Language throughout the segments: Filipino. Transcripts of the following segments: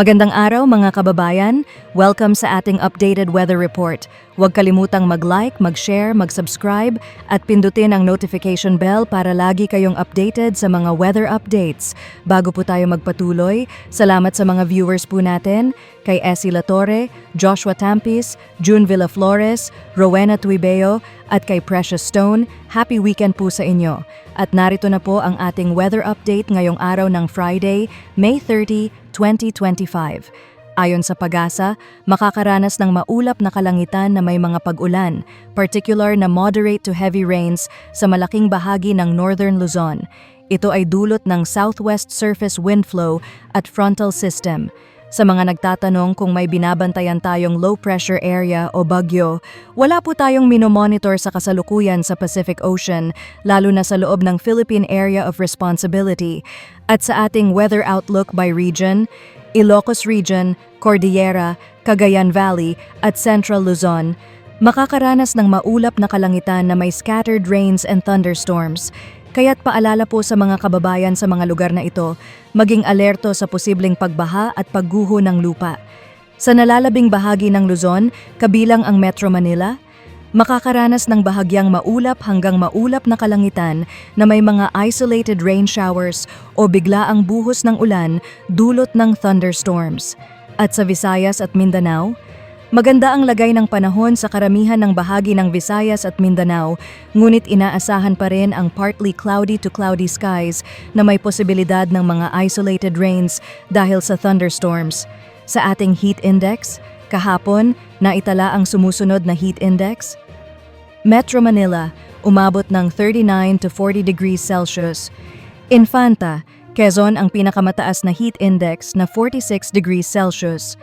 Magandang araw mga kababayan. Welcome sa ating updated weather report. Huwag kalimutang mag-like, mag-share, mag-subscribe at pindutin ang notification bell para lagi kayong updated sa mga weather updates. Bago po tayo magpatuloy, salamat sa mga viewers po natin, kay Essie Latorre, Joshua Tampis, June Villaflores, Rowena Tuibeo at kay Precious Stone. Happy weekend po sa inyo. At narito na po ang ating weather update ngayong araw ng Friday, May 30, 2025. Ayon sa pag-asa, makakaranas ng maulap na kalangitan na may mga pag-ulan, particular na moderate to heavy rains sa malaking bahagi ng northern Luzon. Ito ay dulot ng southwest surface wind flow at frontal system. Sa mga nagtatanong kung may binabantayan tayong low pressure area o bagyo, wala po tayong minomonitor sa kasalukuyan sa Pacific Ocean, lalo na sa loob ng Philippine Area of Responsibility. At sa ating weather outlook by region, Ilocos Region, Cordillera, Cagayan Valley at Central Luzon, makakaranas ng maulap na kalangitan na may scattered rains and thunderstorms. Kaya't paalala po sa mga kababayan sa mga lugar na ito, maging alerto sa posibleng pagbaha at pagguho ng lupa. Sa nalalabing bahagi ng Luzon, kabilang ang Metro Manila, makakaranas ng bahagyang maulap hanggang maulap na kalangitan na may mga isolated rain showers o biglaang buhos ng ulan dulot ng thunderstorms. At sa Visayas at Mindanao, Maganda ang lagay ng panahon sa karamihan ng bahagi ng Visayas at Mindanao, ngunit inaasahan pa rin ang partly cloudy to cloudy skies na may posibilidad ng mga isolated rains dahil sa thunderstorms. Sa ating heat index, kahapon, naitala ang sumusunod na heat index. Metro Manila, umabot ng 39 to 40 degrees Celsius. Infanta, Quezon ang pinakamataas na heat index na 46 degrees Celsius.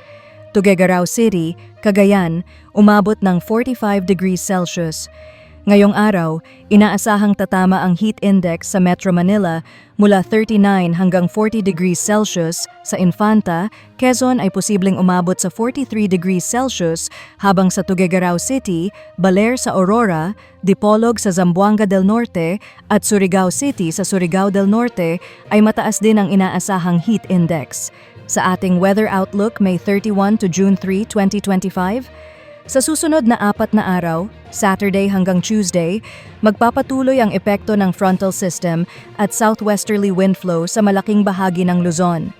Tuguegarao City, Cagayan, umabot ng 45 degrees Celsius. Ngayong araw, inaasahang tatama ang heat index sa Metro Manila mula 39 hanggang 40 degrees Celsius, sa Infanta, Quezon ay posibleng umabot sa 43 degrees Celsius, habang sa Tuguegarao City, Baler sa Aurora, Dipolog sa Zamboanga del Norte at Surigao City sa Surigao del Norte ay mataas din ang inaasahang heat index. Sa ating weather outlook May 31 to June 3, 2025, sa susunod na apat na araw, Saturday hanggang Tuesday, magpapatuloy ang epekto ng frontal system at southwesterly wind flow sa malaking bahagi ng Luzon.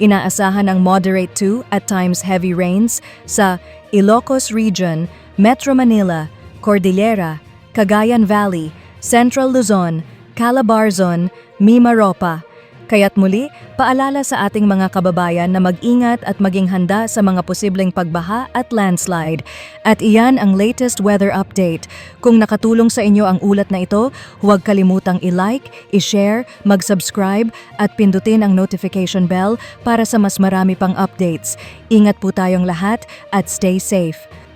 Inaasahan ang moderate to at times heavy rains sa Ilocos Region, Metro Manila, Cordillera, Cagayan Valley, Central Luzon, Calabarzon, Mimaropa, Kaya't muli, paalala sa ating mga kababayan na mag-ingat at maging handa sa mga posibleng pagbaha at landslide. At iyan ang latest weather update. Kung nakatulong sa inyo ang ulat na ito, huwag kalimutang i-like, i-share, mag-subscribe at pindutin ang notification bell para sa mas marami pang updates. Ingat po tayong lahat at stay safe.